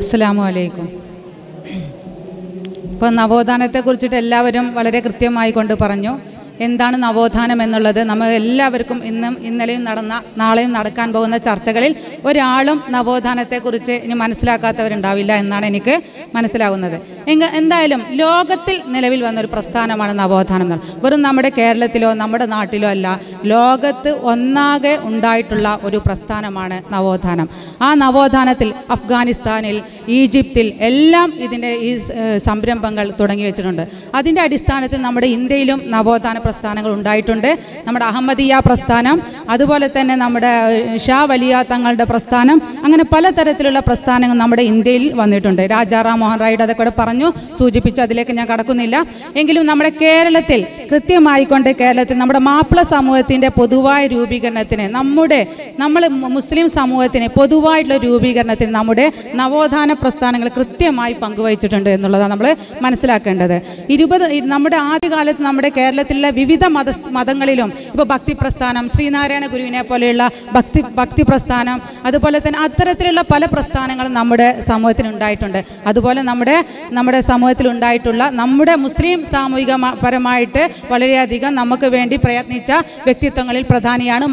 അസ്സലാമു അലൈക്കും. ഇപ്പോൾ നവോത്ഥാനത്തെ കുറിച്ചിട്ട് എല്ലാവരും വളരെ കൃത്യമായി കൊണ്ട് പറഞ്ഞു എന്താണ് നവോത്ഥാനം എന്നുള്ളത്. നമ്മൾ എല്ലാവർക്കും ഇന്നും ഇന്നലെയും നടന്ന നാളെയും നടക്കാൻ പോകുന്ന ചർച്ചകളിൽ ഒരാളും നവോത്ഥാനത്തെക്കുറിച്ച് ഇനി മനസ്സിലാക്കാത്തവരുണ്ടാവില്ല എന്നാണ് എനിക്ക് മനസ്സിലാകുന്നത് എങ്ക എന്തായാലും ലോകത്തിൽ നിലവിൽ വന്ന ഒരു പ്രസ്ഥാനമാണ് നവോത്ഥാനം എന്ന്. വെറും നമ്മുടെ കേരളത്തിലോ നമ്മുടെ നാട്ടിലോ അല്ല ലോകത്ത് ഒന്നാകെ ഉണ്ടായിട്ടുള്ള ഒരു പ്രസ്ഥാനമാണ് നവോത്ഥാനം. ആ നവോത്ഥാനത്തിൽ അഫ്ഗാനിസ്ഥാനിൽ ഈജിപ്തിൽ എല്ലാം ഇതിന്റെ ഈ സംരംഭങ്ങൾ തുടങ്ങി വെച്ചിട്ടുണ്ട്. അതിന്റെ അടിസ്ഥാനത്തിൽ നമ്മുടെ ഇന്ത്യയിലും നവോത്ഥാന പ്രസ്ഥാനങ്ങൾ ഉണ്ടായിട്ടുണ്ട്. നമ്മുടെ അഹമ്മദിയ പ്രസ്ഥാനം അതുപോലെ തന്നെ നമ്മുടെ ഷാ വലിയ തങ്ങളുടെ പ്രസ്ഥാനം. അങ്ങനെ പലതരത്തിലുള്ള പ്രസ്ഥാനങ്ങൾ നമ്മുടെ ഇന്ത്യയിൽ വന്നിട്ടുണ്ട്. രാജാ രാജാറാം മോഹൻ റായിയുടെ അതൊക്കെ ഇവിടെ പറഞ്ഞു സൂചിപ്പിച്ചു അതിലേക്ക് ഞാൻ കടക്കുന്നില്ല. എങ്കിലും നമ്മുടെ കേരളത്തിൽ കൃത്യമായിക്കൊണ്ട് കേരളത്തിൽ നമ്മുടെ മാപ്പിള സമൂഹത്തിന്റെ പൊതുവായ രൂപീകരണത്തിന് നമ്മുടെ നമ്മൾ മുസ്ലിം സമൂഹത്തിന് പൊതുവായിട്ടുള്ള രൂപീകരണത്തിന് നമ്മുടെ നവോത്ഥാന പ്രസ്ഥാനങ്ങൾ കൃത്യമായി പങ്കുവഹിച്ചിട്ടുണ്ട് എന്നുള്ളതാണ് നമ്മൾ മനസ്സിലാക്കേണ്ടത്. ഇരുപത് നമ്മുടെ ആദ്യകാലത്ത് നമ്മുടെ കേരളത്തിലുള്ള വിവിധ മത മതങ്ങളിലും ഇപ്പോൾ ഭക്തി പ്രസ്ഥാനം ശ്രീനാരായണ ഗുരുവിനെ പോലെയുള്ള ഭക്തി ഭക്തി പ്രസ്ഥാനം അതുപോലെ തന്നെ അത്തരത്തിലുള്ള പല പ്രസ്ഥാനങ്ങളും നമ്മുടെ സമൂഹത്തിൽ ഉണ്ടായിട്ടുണ്ട്. അതുപോലെ നമ്മുടെ നമ്മുടെ സമൂഹത്തിൽ ഉണ്ടായിട്ടുള്ള നമ്മുടെ മുസ്ലിം സാമൂഹിക പരമായിട്ട് വളരെയധികം നമുക്ക് വേണ്ടി പ്രയത്നിച്ച വ്യക്തിത്വങ്ങളിൽ പ്രധാനിയാണ്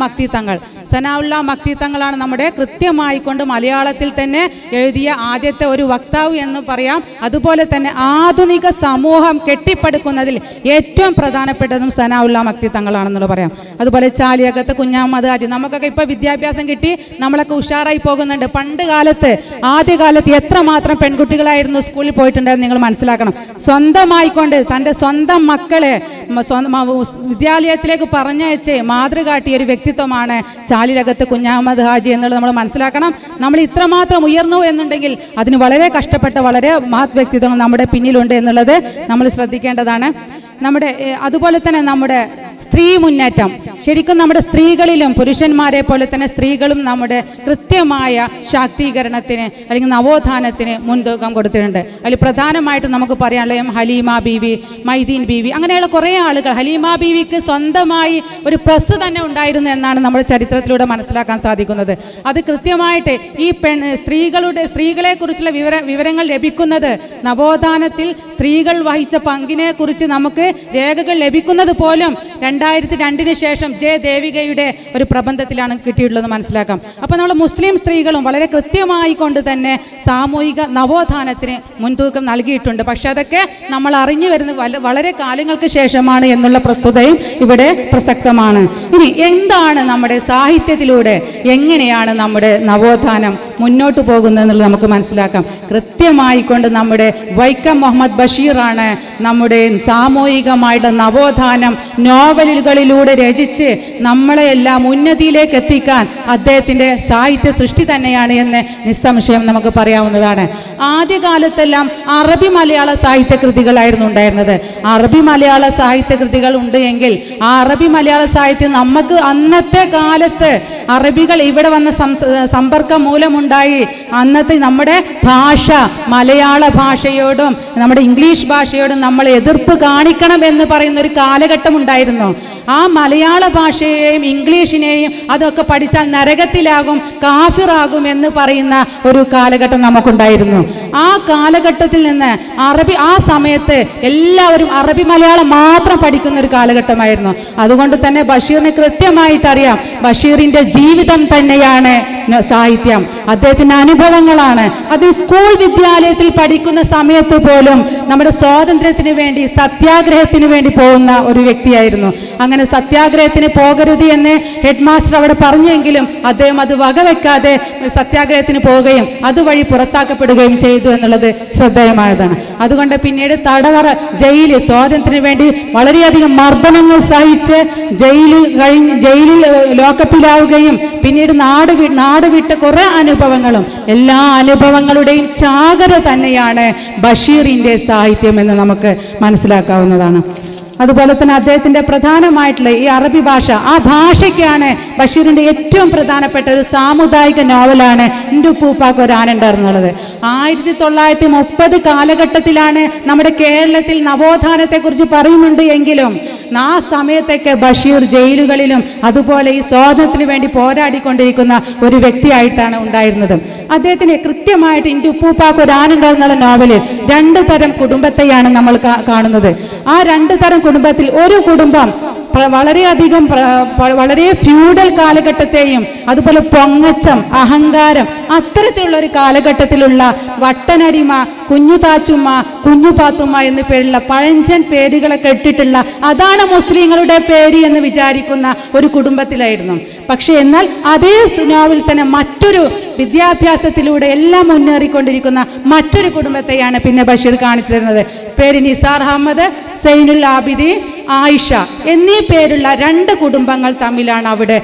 സനാഉള്ള മക്തിത്തങ്ങളാണ് നമ്മുടെ കൃത്യമായി കൊണ്ട് മലയാളത്തിൽ തന്നെ എഴുതിയ ആദ്യത്തെ ഒരു വക്താവ് എന്ന് പറയാം. അതുപോലെ തന്നെ ആധുനിക സമൂഹം കെട്ടിപ്പടുക്കുന്നതിൽ ഏറ്റവും പ്രധാനപ്പെട്ടതും സനാവുള്ള മക്തിത്തങ്ങളാണെന്നുള്ള പറയാം. അതുപോലെ ചാലിയകത്ത് കുഞ്ഞാമത് ഹാജി. നമുക്കൊക്കെ ഇപ്പോൾ വിദ്യാഭ്യാസം കിട്ടി നമ്മളൊക്കെ ഉഷാറായി പോകുന്നുണ്ട്. പണ്ട് കാലത്ത് ആദ്യകാലത്ത് എത്രമാത്രം പെൺകുട്ടികളായിരുന്നു സ്കൂളിൽ പോയിട്ടുണ്ടെന്ന് നിങ്ങൾ മനസ്സിലാക്കണം. സ്വന്തമായിക്കൊണ്ട് തന്റെ സ്വന്തം മക്കളെ വിദ്യാലയത്തിലേക്ക് പറഞ്ഞയച്ച് മാതൃകാട്ടിയ ഒരു വ്യക്തിത്വമാണ് ചാലിലകത്ത് കുഞ്ഞാമദ് ഹാജി എന്നുള്ളത് നമ്മൾ മനസ്സിലാക്കണം. നമ്മൾ ഇത്രമാത്രം ഉയർന്നു എന്നുണ്ടെങ്കിൽ അതിന് വളരെ കഷ്ടപ്പെട്ട വളരെ മഹത് വ്യക്തിത്വങ്ങൾ നമ്മുടെ പിന്നിലുണ്ട് എന്നുള്ളത് നമ്മൾ ശ്രദ്ധിക്കേണ്ടതാണ്. നമ്മുടെ അതുപോലെ തന്നെ നമ്മുടെ സ്ത്രീ മുന്നേറ്റം. ശരിക്കും നമ്മുടെ സ്ത്രീകളിലും പുരുഷന്മാരെ പോലെ തന്നെ സ്ത്രീകളും നമ്മുടെ കൃത്യമായ ശാക്തീകരണത്തിന് അല്ലെങ്കിൽ നവോത്ഥാനത്തിന് മുൻതൂക്കം കൊടുത്തിട്ടുണ്ട്. അതിൽ പ്രധാനമായിട്ടും നമുക്ക് പറയാനുള്ള ഹലീമ ബീവി മൈദീൻ ബീവി അങ്ങനെയുള്ള കുറേ ആളുകൾ. ഹലീമ ബീവിക്ക് സ്വന്തമായി ഒരു പ്രസ് തന്നെ ഉണ്ടായിരുന്നു എന്നാണ് നമ്മുടെ ചരിത്രത്തിലൂടെ മനസ്സിലാക്കാൻ സാധിക്കുന്നത്. അത് കൃത്യമായിട്ട് ഈ പെൺ സ്ത്രീകളുടെ സ്ത്രീകളെ കുറിച്ചുള്ള വിവര വിവരങ്ങൾ ലഭിക്കുന്നത് നവോത്ഥാനത്തിൽ സ്ത്രീകൾ വഹിച്ച പങ്കിനെ കുറിച്ച് നമുക്ക് രേഖകൾ ലഭിക്കുന്നത് പോലും രണ്ടായിരത്തി രണ്ടിന് ശേഷം ജെ ദേവികയുടെ ഒരു പ്രബന്ധത്തിലാണ് കിട്ടിയിട്ടുള്ളത് മനസ്സിലാക്കാം. അപ്പോൾ നമ്മൾ മുസ്ലിം സ്ത്രീകളും വളരെ കൃത്യമായി കൊണ്ട് തന്നെ സാമൂഹിക നവോത്ഥാനത്തിന് മുൻതൂക്കം നൽകിയിട്ടുണ്ട്. പക്ഷെ അതൊക്കെ നമ്മൾ അറിഞ്ഞു വരുന്നത് വളരെ കാലങ്ങൾക്ക് ശേഷമാണ് എന്നുള്ള പ്രസ്തുതയും ഇവിടെ പ്രസക്തമാണ്. ഇനി എന്താണ് നമ്മുടെ സാഹിത്യത്തിലൂടെ എങ്ങനെയാണ് നമ്മുടെ നവോത്ഥാനം മുന്നോട്ട് പോകുന്നത് എന്നുള്ളത് നമുക്ക് മനസ്സിലാക്കാം. കൃത്യമായിക്കൊണ്ട് നമ്മുടെ വൈക്കം മുഹമ്മദ് ബഷീറാണ് നമ്മുടെ സാമൂഹികമായിട്ടുള്ള നവോത്ഥാനം നോവലുകളിലൂടെ രചിച്ച് നമ്മളെ എല്ലാം ഉന്നതിയിലേക്ക് എത്തിക്കാൻ അദ്ദേഹത്തിന്റെ സാഹിത്യ സൃഷ്ടി തന്നെയാണ് എന്ന് നിസ്സംശയം നമുക്ക് പറയാവുന്നതാണ്. ആദ്യകാലത്തെല്ലാം അറബി മലയാള സാഹിത്യ കൃതികളായിരുന്നു ഉണ്ടായിരുന്നത്. അറബി മലയാള സാഹിത്യ കൃതികൾ ഉണ്ട് എങ്കിൽ ആ അറബി മലയാള സാഹിത്യം നമുക്ക് അന്നത്തെ കാലത്ത് അറബികൾ ഇവിടെ വന്ന സമ്പർക്കം മൂലമുണ്ടായി. അന്നത്തെ നമ്മുടെ ഭാഷ മലയാള ഭാഷയോടും നമ്മുടെ ഇംഗ്ലീഷ് ഭാഷയോടും നമ്മൾ എതിർപ്പ് കാണിക്കണം എന്ന് പറയുന്ന ഒരു കാലഘട്ടം ഉണ്ടായിരുന്നു. ആ മലയാള ഭാഷയെയും ഇംഗ്ലീഷിനെയും അതൊക്കെ പഠിച്ചാൽ നരകത്തിലാകും കാഫിറാകും എന്ന് പറയുന്ന ഒരു കാലഘട്ടം നമുക്കുണ്ടായിരുന്നു. ആ കാലഘട്ടത്തിൽ നിന്ന് അറബി ആ സമയത്ത് എല്ലാവരും അറബി മലയാളം മാത്രം പഠിക്കുന്ന ഒരു കാലഘട്ടമായിരുന്നു. അതുകൊണ്ട് തന്നെ ബഷീറിനെ കൃത്യമായിട്ട് അറിയാം ബഷീറിന്റെ ജീവിതം തന്നെയാണ് സാഹിത്യം. അദ്ദേഹത്തിന്റെ അനുഭവങ്ങളാണ്. അത് സ്കൂൾ വിദ്യാലയത്തിൽ പഠിക്കുന്ന സമയത്ത് പോലും നമ്മുടെ സ്വാതന്ത്ര്യത്തിന് വേണ്ടി സത്യാഗ്രഹത്തിന് വേണ്ടി പോകുന്ന ഒരു വ്യക്തിയായിരുന്നു. അങ്ങനെ സത്യാഗ്രഹത്തിന് പോകരുത് എന്ന് ഹെഡ് മാസ്റ്റർ അവിടെ പറഞ്ഞെങ്കിലും അദ്ദേഹം അത് വകവെക്കാതെ സത്യാഗ്രഹത്തിന് പോവുകയും അതുവഴി പുറത്താക്കപ്പെടുകയും ചെയ്തു എന്നുള്ളത് ശ്രദ്ധേയമായതാണ്. അതുകൊണ്ട് പിന്നീട് തടവറ ജയിലിൽ സ്വാതന്ത്ര്യത്തിന് വേണ്ടി വളരെയധികം മർദ്ദനങ്ങൾ സഹിച്ച് ജയിലിൽ കഴിഞ്ഞ് ജയിലിൽ ലോക്കപ്പിലാവുകയും പിന്നീട് നാട് നാട് വിട്ട കുറെ അനുഭവങ്ങളും എല്ലാ അനുഭവങ്ങളുടെയും ചാകര തന്നെയാണ് ബഷീറിന്റെ സാഹിത്യം എന്ന് നമുക്ക് മനസ്സിലാക്കാവുന്നതാണ്. അതുപോലെ തന്നെ അദ്ദേഹത്തിന്റെ പ്രധാനമായിട്ടുള്ള ഈ അറബി ഭാഷ ആ ഭാഷയ്ക്കാണ് ബഷീറിന്റെ ഏറ്റവും പ്രധാനപ്പെട്ട ഒരു സാമുദായിക നോവലാണ് എന്റെ പൂപ്പാക്ക് ഒരു ആനുണ്ടായിരുന്നുള്ളത് ആയിരത്തി തൊള്ളായിരത്തി മുപ്പത് കാലഘട്ടത്തിലാണ് നമ്മുടെ കേരളത്തിൽ നവോത്ഥാനത്തെക്കുറിച്ച് പറയുന്നുണ്ട് എങ്കിലും ആ സമയത്തൊക്കെ ബഷീർ ജയിലുകളിലും അതുപോലെ ഈ സ്വാതന്ത്ര്യത്തിന് വേണ്ടി പോരാടിക്കൊണ്ടിരിക്കുന്ന ഒരു വ്യക്തിയായിട്ടാണ് ഉണ്ടായിരുന്നത്. അദ്ദേഹത്തിന് കൃത്യമായിട്ട് എന്റെ ഉപ്പൂപ്പാക്ക് ഒരു ആനുണ്ടായിരുന്നുള്ള നോവലിൽ രണ്ട് തരം കുടുംബത്തെയാണ് നമ്മൾ കാണുന്നത്. ആ രണ്ട് തരം കുടുംബത്തിൽ ഒരു കുടുംബം വളരെയധികം വളരെ ഫ്യൂഡൽ കാലഘട്ടത്തെയും അതുപോലെ പൊങ്ങച്ചം അഹങ്കാരം അത്തരത്തിലുള്ള ഒരു കാലഘട്ടത്തിലുള്ള വട്ടനരിമ കുഞ്ഞു താച്ചുമ്മ കുഞ്ഞു പാത്തുമ്മ എന്ന പേരുള്ള പഴഞ്ചൻ പേരുകളെ കെട്ടിട്ടുള്ള അതാണ് മുസ്ലിങ്ങളുടെ പേര് എന്ന് വിചാരിക്കുന്ന ഒരു കുടുംബത്തിലായിരുന്നു. പക്ഷെ എന്നാൽ അതേ സുനാവിൽ തന്നെ മറ്റൊരു വിദ്യാഭ്യാസത്തിലൂടെ എല്ലാം മുന്നേറിക്കൊണ്ടിരിക്കുന്ന മറ്റൊരു കുടുംബത്തെയാണ് പിന്നെ ബഷീർ കാണിച്ചു തരുന്നത്. പേര് നിസാർ അഹമ്മദ് സൈനുൽ ആബിദി ആയിഷ എന്നീ പേരുള്ള രണ്ട് കുടുംബങ്ങൾ തമ്മിലാണ് അവിടെ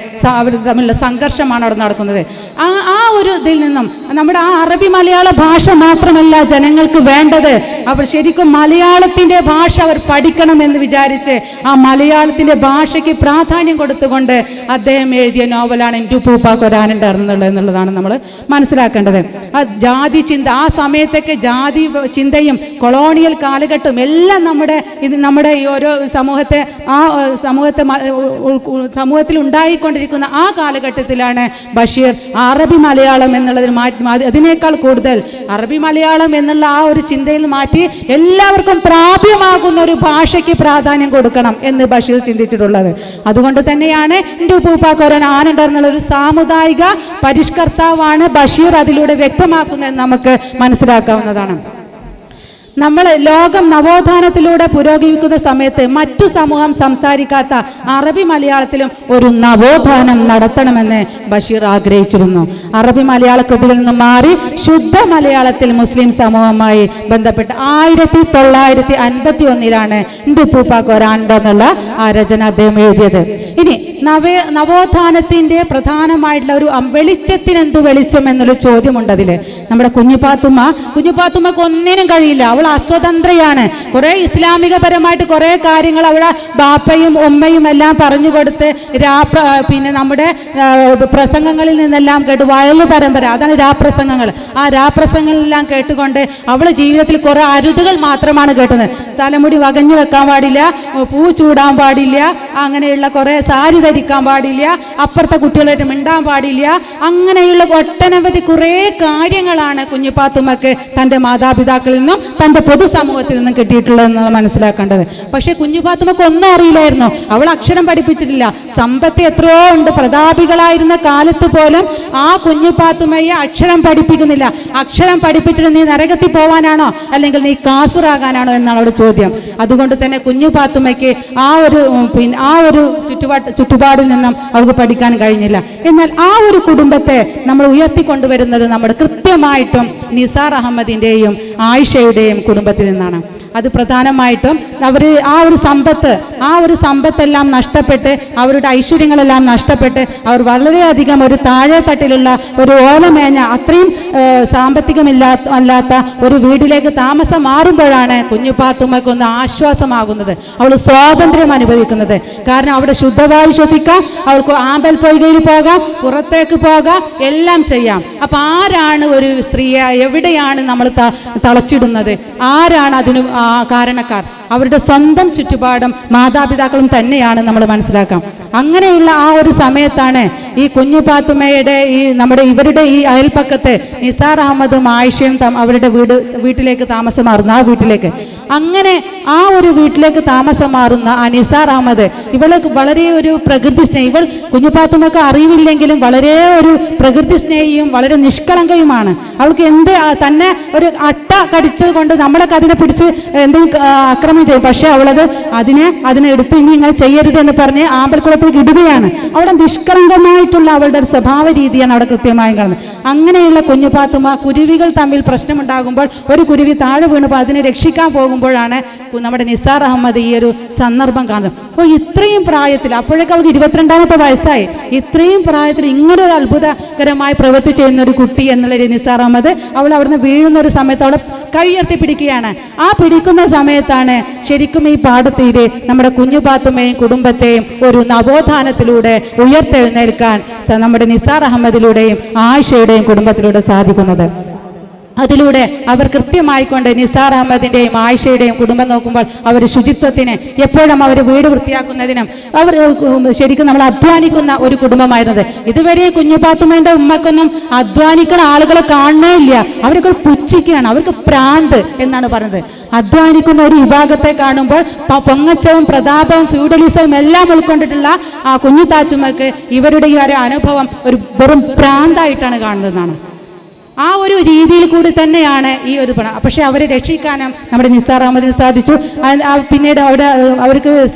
തമ്മിലുള്ള സംഘർഷമാണ് അവിടെ നടക്കുന്നത്. ആ ആ ഒരു ഇതിൽ നിന്നും നമ്മുടെ ആ അറബി മലയാള ഭാഷ മാത്രമല്ല ജനങ്ങൾക്ക് വേണ്ടത്. അവർ ശരിക്കും മലയാളത്തിന്റെ ഭാഷ അവർ പഠിക്കണം എന്ന് വിചാരിച്ച് ആ മലയാളത്തിന്റെ ഭാഷയ്ക്ക് പ്രാധാന്യം കൊടുത്തുകൊണ്ട് അദ്ദേഹം എഴുതിയ നോവലാണ് എന്റെ പൂപ്പ കൊരാനുണ്ടായിരുന്നുള്ളത് എന്നുള്ളതാണ് നമ്മൾ മനസ്സിലാക്കേണ്ടത്. ആ ജാതി ചിന്ത ആ സമയത്തൊക്കെ ജാതി ചിന്തയും കൊളോണിയൽ കാലഘട്ടവും എല്ലാം നമ്മുടെ ഇത് നമ്മുടെ ഈ ഓരോ സമൂഹത്തെ ആ സമൂഹത്തെ സമൂഹത്തിൽ ഉണ്ടായിക്കൊണ്ടിരിക്കുന്ന ആ കാലഘട്ടത്തിലാണ് ബഷീർ അറബി മലയാളം എന്നുള്ളതിന് മാറ്റി അതിനേക്കാൾ കൂടുതൽ അറബി മലയാളം എന്നുള്ള ആ ഒരു ചിന്തയിൽ മാറ്റി എല്ലാവർക്കും പ്രാപ്യമാകുന്ന ഒരു ഭാഷയ്ക്ക് പ്രാധാന്യം കൊടുക്കണം എന്ന് ബഷീർ ചിന്തിച്ചിട്ടുള്ളത്. അതുകൊണ്ട് തന്നെയാണ് എന്റെ ഉപ്പൂപ്പാക്കോരൻ ആനുണ്ടെന്നുള്ള ഒരു സാമുദായിക പരിഷ്കർത്താവാണ് ബഷീർ അതിലൂടെ വ്യക്തമാക്കുന്നതെന്ന് നമുക്ക് മനസ്സിലാക്കാവുന്നതാണ്. നമ്മൾ ലോകം നവോത്ഥാനത്തിലൂടെ പുരോഗമിക്കുന്ന സമയത്ത് മറ്റു സമൂഹം സംസാരിക്കാത്ത അറബി മലയാളത്തിലും ഒരു നവോത്ഥാനം നടത്തണമെന്ന് ബഷീർ ആഗ്രഹിച്ചിരുന്നു. അറബി മലയാള കൃതികളിൽ നിന്ന് മാറി ശുദ്ധ മലയാളത്തിൽ മുസ്ലിം സമൂഹവുമായി ബന്ധപ്പെട്ട് ആയിരത്തി തൊള്ളായിരത്തി അൻപത്തി ഒന്നിലാണ് എന്നുള്ള ആ രചന അദ്ദേഹം എഴുതിയത്. ഇനി നവ നവോത്ഥാനത്തിന്റെ പ്രധാനമായിട്ടുള്ള ഒരു വെളിച്ചത്തിനെന്തു വെളിച്ചം എന്നൊരു ചോദ്യമുണ്ട് അതിൽ നമ്മുടെ കുഞ്ഞുപാത്തുമ്മ കുഞ്ഞുപാത്തുമ്മക്ക് ഒന്നിനും കഴിയില്ല. അവൾ അസ്വതന്ത്രയാണ്. കുറെ ഇസ്ലാമികപരമായിട്ട് കുറെ കാര്യങ്ങൾ അവിടെ ബാപ്പയും ഉമ്മയും എല്ലാം പറഞ്ഞു കൊടുത്ത് രാപ്ര പിന്നെ നമ്മുടെ പ്രസംഗങ്ങളിൽ നിന്നെല്ലാം കേട്ട് വയലു പരമ്പര. അതാണ് രാപ്രസംഗങ്ങൾ ആ രാപ്രസംഗങ്ങളെല്ലാം കേട്ടുകൊണ്ട് അവൾ ജീവിതത്തിൽ കുറെ അരുതുകൾ മാത്രമാണ് കേട്ടത്. തലമുടി വകഞ്ഞു വെക്കാൻ പാടില്ല പൂ ചൂടാൻ പാടില്ല അങ്ങനെയുള്ള കുറെ സാരി ധരിക്കാൻ പാടില്ല അപ്പുറത്തെ കുട്ടികളായിട്ട് മിണ്ടാൻ പാടില്ല അങ്ങനെയുള്ള ഒട്ടനവധി കുറേ കാര്യങ്ങളാണ് കുഞ്ഞിപ്പാത്തുമ്മക്ക് തന്റെ മാതാപിതാക്കളിൽ നിന്നും പൊതുസമൂഹത്തിൽ നിന്നും കിട്ടിയിട്ടുള്ളതെന്ന് മനസ്സിലാക്കേണ്ടത്? പക്ഷേ കുഞ്ഞുപാത്തുമക്ക് ഒന്നും അറിയില്ലായിരുന്നു. അവൾ അക്ഷരം പഠിപ്പിച്ചിട്ടില്ല. സമ്പത്ത് എത്രയോ ഉണ്ട്. പ്രതാപികളായിരുന്ന കാലത്ത് പോലും ആ കുഞ്ഞുപാത്തുമയെ അക്ഷരം പഠിപ്പിക്കുന്നില്ല. അക്ഷരം പഠിപ്പിച്ചിട്ട് നീ നരകത്തിൽ പോവാനാണോ? അല്ലെങ്കിൽ നീ കാഫിറാകാനാണോ എന്നാണ് അവിടെ ചോദ്യം. അതുകൊണ്ട് തന്നെ കുഞ്ഞു പാത്തുമ്മയ്ക്ക് ആ ഒരു പിന്നെ ആ ഒരു ചുറ്റുപാട് ചുറ്റുപാടിൽ നിന്നും അവൾക്ക് പഠിക്കാൻ കഴിഞ്ഞില്ല. എന്നാൽ ആ ഒരു കുടുംബത്തെ നമ്മൾ ഉയർത്തിക്കൊണ്ടുവരുന്നത് നമ്മുടെ കൃത്യമായിട്ടും നിസാർ അഹമ്മദിന്റെയും ആയിഷയുടെയും കുടുംബത്തിൽ നിന്നാണ്. അത് പ്രധാനമായിട്ടും അവർ ആ ഒരു സമ്പത്ത് ആ ഒരു സമ്പത്തെല്ലാം നഷ്ടപ്പെട്ട് അവരുടെ ഐശ്വര്യങ്ങളെല്ലാം നഷ്ടപ്പെട്ട് അവർ വളരെയധികം ഒരു താഴെ തട്ടിലുള്ള ഒരു ഓലമേഞ്ഞ അത്രയും സാമ്പത്തികമില്ലാ അല്ലാത്ത ഒരു വീട്ടിലേക്ക് താമസം മാറുമ്പോഴാണ് കുഞ്ഞുപാത്തുമ്മയ്ക്ക് ഒന്ന് ആശ്വാസമാകുന്നത്. അവൾ സ്വാതന്ത്ര്യം അനുഭവിക്കുന്നത്. കാരണം അവിടെ ശുദ്ധവായു ശ്വസിക്കാം അവൾക്ക് ആമ്പൽ പൊയ്കയിൽ പോകാം പുറത്തേക്ക് പോകാം എല്ലാം ചെയ്യാം. അപ്പം ആരാണ് ഒരു സ്ത്രീയെ എവിടെയാണ് നമ്മൾ തളച്ചിടുന്നത്? ആരാണ് അതിന് കാരണക്കാർ. അവരുടെ സ്വന്തം ചുറ്റുപാടും മാതാപിതാക്കളും തന്നെയാണ് നമ്മൾ മനസ്സിലാക്കാം. അങ്ങനെയുള്ള ആ ഒരു സമയത്താണ് ഈ കുഞ്ഞു പാത്തുമ്മയുടെ ഈ നമ്മുടെ ഇവരുടെ ഈ അയൽപ്പക്കത്ത് നിസാർ അഹമ്മദും ആയിഷയും അവരുടെ വീട് വീട്ടിലേക്ക് താമസം മാറുന്ന ആ വീട്ടിലേക്ക്. അങ്ങനെ ആ ഒരു വീട്ടിലേക്ക് താമസം മാറുന്ന ആ നിസാർ അഹമ്മദ് ഇവൾ വളരെ ഒരു പ്രകൃതി സ്നേഹി ഇവൾ കുഞ്ഞുപാത്തുമ്മക്ക് അറിവില്ലെങ്കിലും വളരെ ഒരു പ്രകൃതി സ്നേഹിയും വളരെ നിഷ്കളങ്കയുമാണ്. അവൾക്ക് എന്ത് തന്നെ ഒരു അട്ട കടിച്ചത് കൊണ്ട് നമ്മളൊക്കെ അതിനെ പിടിച്ച് എന്തെങ്കിലും ആ, ആക്രമണം ചെയ്യും. പക്ഷെ അവളത് അതിനെ അതിനെ എടുത്ത് ഇനി ഇങ്ങനെ ചെയ്യരുത് എന്ന് പറഞ്ഞ് ആമ്പൽക്കുളത്തേക്ക് ഇടുകയാണ്. അവിടെ നിഷ്കളങ്കമായിട്ടുള്ള അവളുടെ ഒരു സ്വഭാവ രീതിയാണ് അവിടെ കൃത്യമായും കാണുന്നത്. അങ്ങനെയുള്ള കുഞ്ഞുപാത്തുമ്മ കുരുവികൾ തമ്മിൽ പ്രശ്നമുണ്ടാകുമ്പോൾ ഒരു കുരുവി താഴെ വീണപ്പോൾ അതിനെ രക്ഷിക്കാൻ പോകുമ്പോഴാണ് നമ്മുടെ നിസാർ അഹമ്മദ് ഈ ഒരു സന്ദർഭം കാണുന്നത്. അപ്പോൾ ഇത്രയും പ്രായത്തിൽ അപ്പോഴേക്കും അവൾക്ക് ഇരുപത്തിരണ്ടാമത്തെ വയസ്സായി. ഇത്രയും പ്രായത്തിൽ ഇങ്ങനെ ഒരു അത്ഭുതകരമായി പ്രവൃത്തി ചെയ്യുന്ന ഒരു കുട്ടി എന്നുള്ള നിസാർ അഹമ്മദ് അവൾ അവിടുന്ന് വീഴുന്ന ഒരു സമയത്ത് അവളെ കൈയുയർത്തി പിടിക്കുകയാണ്. ആ പിടിക്കുന്ന സമയത്താണ് ശരിക്കും ഈ പാടത്തീരെ നമ്മുടെ കുഞ്ഞുപാത്തുമ്മയും കുടുംബത്തെയും ഒരു നവോത്ഥാനത്തിലൂടെ ഉയർത്തെഴുന്നേൽക്കാൻ നമ്മുടെ നിസാർ അഹമ്മദിലൂടെയും ആയിഷയുടെയും കുടുംബത്തിലൂടെ സാധിക്കുന്നത്. അതിലൂടെ അവർ കൃത്യമായിക്കൊണ്ട് നിസാർ അഹമ്മദിന്റെയും ആയിഷയുടെയും കുടുംബം നോക്കുമ്പോൾ അവർ ശുചിത്വത്തിന് എപ്പോഴും അവർ വീട് വൃത്തിയാക്കുന്നതിനും അവർ ശരിക്കും നമ്മൾ അധ്വാനിക്കുന്ന ഒരു കുടുംബമായിരുന്നത്. ഇതുവരെ കുഞ്ഞുപാത്തുമ്മയുടെ ഉമ്മക്കൊന്നും അധ്വാനിക്കുന്ന ആളുകളെ കാണണേ ഇല്ല. അവരൊക്കെ ഒരു പുച്ഛിക്കുകയാണ് അവർക്ക് പ്രാന്ത് എന്നാണ് പറഞ്ഞത് അധ്വാനിക്കുന്ന ഒരു വിഭാഗത്തെ കാണുമ്പോൾ പൊങ്ങച്ചവും പ്രതാപവും ഫ്യൂഡലിസവും എല്ലാം ഉൾക്കൊണ്ടിട്ടുള്ള ആ കുഞ്ഞു താച്ചുമ്മക്ക് ഇവരുടെ ഈ ഒരു അനുഭവം ഒരു വെറും പ്രാന്തായിട്ടാണ് കാണുന്നതെന്നാണ്. ആ ഒരു രീതിയിൽ കൂടി തന്നെയാണ് ഈ ഒരു പണം. പക്ഷെ അവരെ രക്ഷിക്കാനും നമ്മുടെ നിസാർ അഹമ്മദിന് സാധിച്ചു. പിന്നീട് അവിടെ അവർക്ക്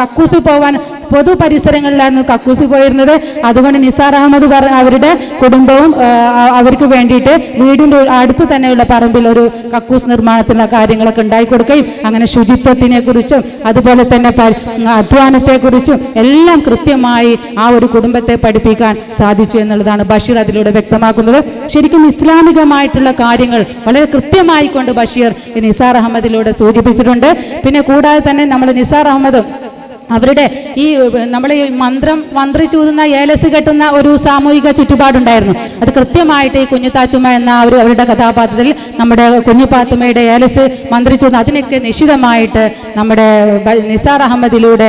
കക്കൂസിൽ ക- ബ- കക്കൂസ് പോയിരുന്നത്. അതുകൊണ്ട് നിസാർ അഹമ്മദ് അവരുടെ കുടുംബവും അവർക്ക് വേണ്ടിയിട്ട് വീടിന്റെ അടുത്ത് തന്നെയുള്ള പറമ്പിൽ ഒരു കക്കൂസ് നിർമ്മാണത്തിനുള്ള കാര്യങ്ങളൊക്കെ ഉണ്ടായി കൊടുക്കുകയും അങ്ങനെ ശുചിത്വത്തിനെ കുറിച്ചും അതുപോലെ തന്നെ അധ്വാനത്തെക്കുറിച്ചും എല്ലാം കൃത്യമായി ആ ഒരു കുടുംബത്തെ പഠിപ്പിക്കാൻ സാധിച്ചു എന്നുള്ളതാണ് ബഷീർ അതിലൂടെ വ്യക്തമാക്കുന്നത്. ശരിക്കും ഇസ്ലാമികമായിട്ടുള്ള കാര്യങ്ങൾ വളരെ കൃത്യമായി കൊണ്ട് ബഷീർ നിസാർ അഹമ്മദിലൂടെ സൂചിപ്പിച്ചിട്ടുണ്ട്. പിന്നെ കൂടാതെ തന്നെ നമ്മൾ നിസാർ അഹമ്മദ് അവരുടെ ഈ നമ്മൾ ഈ മന്ത്രം മന്ത്രിച്ചൂതുന്ന ഏലസ് കെട്ടുന്ന ഒരു സാമൂഹിക ചുറ്റുപാടുണ്ടായിരുന്നു. അത് കൃത്യമായിട്ട് ഈ കുഞ്ഞുത്താച്ചുമ്മ എന്ന അവർ അവരുടെ കഥാപാത്രത്തിൽ നമ്മുടെ കുഞ്ഞുപാത്തുമ്മയുടെ ഏലസ് മന്ത്രിച്ചൂതുന്ന അതിനൊക്കെ നിശിതമായിട്ട് നമ്മുടെ നിസാർ അഹമ്മദിലൂടെ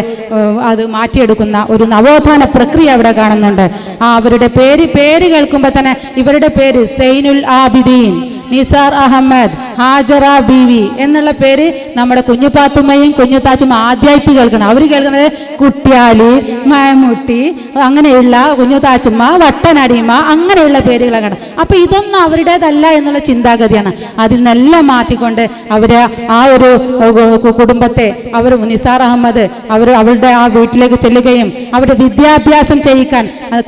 അത് മാറ്റിയെടുക്കുന്ന ഒരു നവോത്ഥാന പ്രക്രിയ അവിടെ കാണുന്നുണ്ട്. ആ അവരുടെ പേര് പേര് കേൾക്കുമ്പോൾ തന്നെ ഇവരുടെ പേര് സൈനുൽ ആബിദീൻ നിസാർ അഹമ്മദ് ഹാജറ ബീവി എന്നുള്ള പേര് നമ്മുടെ കുഞ്ഞുപാത്തുമ്മയും കുഞ്ഞുതാച്ചും ആദ്യമായിട്ട് കേൾക്കണം. അവർ കേൾക്കുന്നത് കുട്ടിയാലി മയമുട്ടി അങ്ങനെയുള്ള കുഞ്ഞുതാച്ചുമ്മ വട്ടനടിമ അങ്ങനെയുള്ള പേരുകളാണ് അപ്പൊ ഇതൊന്നും അവരുടേതല്ല എന്നുള്ള ചിന്താഗതിയാണ്. അതിൽ നിന്നെല്ലാം മാറ്റിക്കൊണ്ട് അവരെ ആ ഒരു കുടുംബത്തെ അവർ നിസാർ അഹമ്മദ് അവർ അവളുടെ ആ വീട്ടിലേക്ക് ചെല്ലുകയും അവരുടെ വിദ്യാഭ്യാസം ചെയ്യിക്കാൻ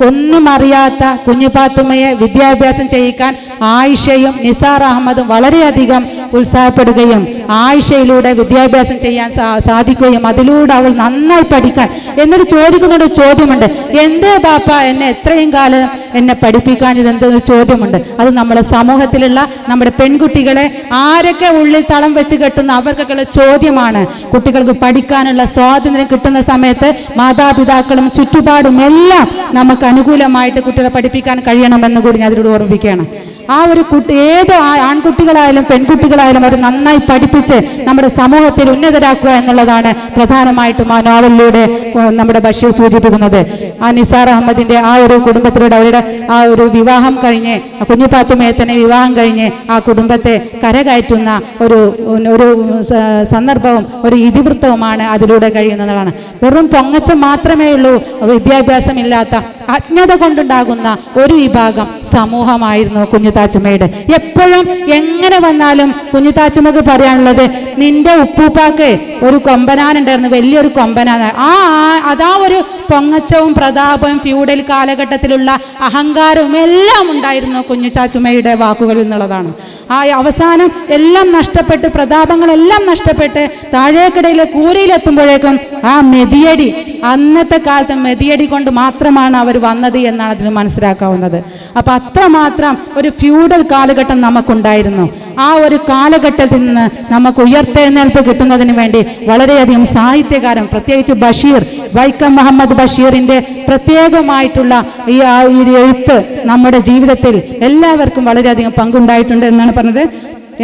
ഒന്നും അറിയാത്ത കുഞ്ഞുപാത്തുമ്മയെ വിദ്യാഭ്യാസം ചെയ്യിക്കാൻ ആയിഷയും നിസാർ അഹമ്മദും വളരെയധികം ഉത്സാഹപ്പെടുകയും ആയിഷയിലൂടെ വിദ്യാഭ്യാസം ചെയ്യാൻ സാധിക്കുകയും അതിലൂടെ അവൾ നന്നായി പഠിക്കാൻ എന്നൊരു ചോദിക്കുന്നൊരു ചോദ്യമുണ്ട്. എന്തേ ബാപ്പ എന്നെ എത്രയും കാലം എന്നെ പഠിപ്പിക്കാൻ എന്തൊരു ചോദ്യമുണ്ട്. അത് നമ്മുടെ സമൂഹത്തിലുള്ള നമ്മുടെ പെൺകുട്ടികളെ ആരൊക്കെ ഉള്ളിൽ തളം വെച്ച് കെട്ടുന്ന അവർക്കൊക്കെയുള്ള ചോദ്യമാണ്. കുട്ടികൾക്ക് പഠിക്കാനുള്ള സ്വാതന്ത്ര്യം കിട്ടുന്ന സമയത്ത് മാതാപിതാക്കളും ചുറ്റുപാടും എല്ലാം നമുക്ക് അനുകൂലമായിട്ട് കുട്ടികളെ പഠിപ്പിക്കാൻ കഴിയണമെന്ന് കൂടി ഞാൻ അതിലൂടെ ഓർമ്മിപ്പിക്കുകയാണ്. ആ ഒരു കുട്ടി ഏത് ആൺകുട്ടികളായാലും പെൺകുട്ടികളായാലും അവർ നന്നായി പഠിപ്പിച്ച് നമ്മുടെ സമൂഹത്തിൽ ഉന്നതരാക്കുക എന്നുള്ളതാണ് പ്രധാനമായിട്ടും ആ നോവലിലൂടെ നമ്മുടെ ബഷീർ സൂചിപ്പിക്കുന്നത്. ആ നിസാർ അഹമ്മദിന്റെ ആ ഒരു കുടുംബത്തിലൂടെ അവരുടെ ആ ഒരു വിവാഹം കഴിഞ്ഞ് കുഞ്ഞിപ്പാത്തുമയെ തന്നെ വിവാഹം കഴിഞ്ഞ് ആ കുടുംബത്തെ കരകയറ്റുന്ന ഒരു ഒരു സന്ദർഭവും ഒരു ഇതിവൃത്തവുമാണ് അതിലൂടെ കഴിയുന്നതാണ്. വെറും പൊങ്ങച്ചം മാത്രമേ ഉള്ളൂ വിദ്യാഭ്യാസമില്ലാത്ത അജ്ഞത കൊണ്ടുണ്ടാകുന്ന ഒരു വിഭാഗം സമൂഹമായിരുന്നു കുഞ്ഞുതാച്ചുമ്മയുടെ എപ്പോഴും എങ്ങനെ വന്നാലും കുഞ്ഞുതാച്ചുമ്മക്ക് പറയാനുള്ളത് നിന്റെ ഉപ്പൂപ്പാക്ക് ഒരു കൊമ്പനാനുണ്ടായിരുന്നു വലിയൊരു കൊമ്പനാന ആ അതാ ഒരു പൊങ്ങച്ചവും പ്രതാപവും ഫ്യൂഡൽ കാലഘട്ടത്തിലുള്ള അഹങ്കാരവും എല്ലാം ഉണ്ടായിരുന്നു കുഞ്ഞുതാച്ചുമ്മയുടെ വാക്കുകളിൽ നിന്നുള്ളതാണ് ആ അവസാനം എല്ലാം നഷ്ടപ്പെട്ട് പ്രതാപങ്ങളെല്ലാം നഷ്ടപ്പെട്ട് താഴേക്കിടയിലെ കൂരയിലെത്തുമ്പോഴേക്കും ആ മെതിയടി അന്നത്തെ കാലത്ത് മെതിയടി കൊണ്ട് മാത്രമാണ് അവർ വന്നത് എന്നാണ് അതിന് മനസ്സിലാക്കാവുന്നത്. അപ്പം അത്രമാത്രം ഒരു ഫ്യൂഡൽ കാലഘട്ടം നമുക്കുണ്ടായിരുന്നു. ആ ഒരു കാലഘട്ടത്തിൽ നിന്ന് നമുക്ക് ഉയർത്തെഴുന്നേൽപ്പ് കിട്ടുന്നതിന് വേണ്ടി വളരെയധികം സാഹിത്യകാരൻ പ്രത്യേകിച്ച് ബഷീർ വൈക്കം മുഹമ്മദ് ബഷീറിന്റെ പ്രത്യേകമായിട്ടുള്ള ഈ ആ ഒരു എഴുത്ത് നമ്മുടെ ജീവിതത്തിൽ എല്ലാവർക്കും വളരെയധികം പങ്കുണ്ടായിട്ടുണ്ട് എന്നാണ് പറഞ്ഞത്.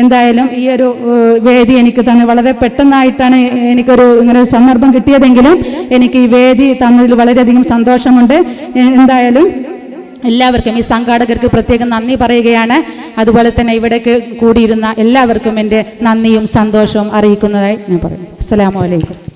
എന്തായാലും ഈ ഒരു വേദി എനിക്ക് തന്നെ വളരെ പെട്ടെന്നായിട്ടാണ് എനിക്കൊരു ഇങ്ങനെ ഒരു സന്ദർഭം കിട്ടിയതെങ്കിലും എനിക്ക് ഈ വേദി തന്നതിൽ വളരെയധികം സന്തോഷമുണ്ട്. എന്തായാലും എല്ലാവർക്കും ഈ സംഘാടകർക്ക് പ്രത്യേകം നന്ദി പറയുകയാണ്. അതുപോലെ തന്നെ ഇവിടേക്ക് കൂടിയിരുന്ന എല്ലാവർക്കും എന്റെ നന്ദിയും സന്തോഷവും അറിയിക്കുന്നതായി ഞാൻ പറയുന്നു. അസ്സലാമു അലൈക്കും.